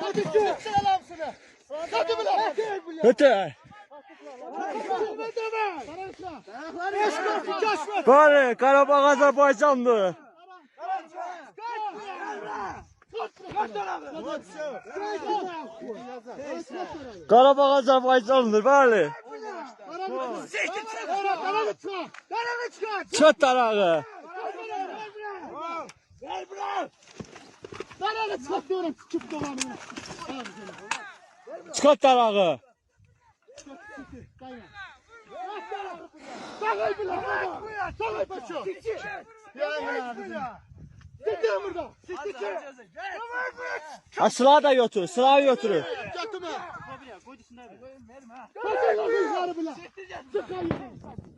Hadi ki. Selamsını. Hadi bile. Öte. Beş dört iki çıkartıyorum. Çık dolanı. Çıkart dalağı. Dalağı bile. Dalağı başı. Siktir burada. Siktir. Asla da götür. Sıra götür. Götüme. Koy içinde. Verme. Koy içinde. Sıkar.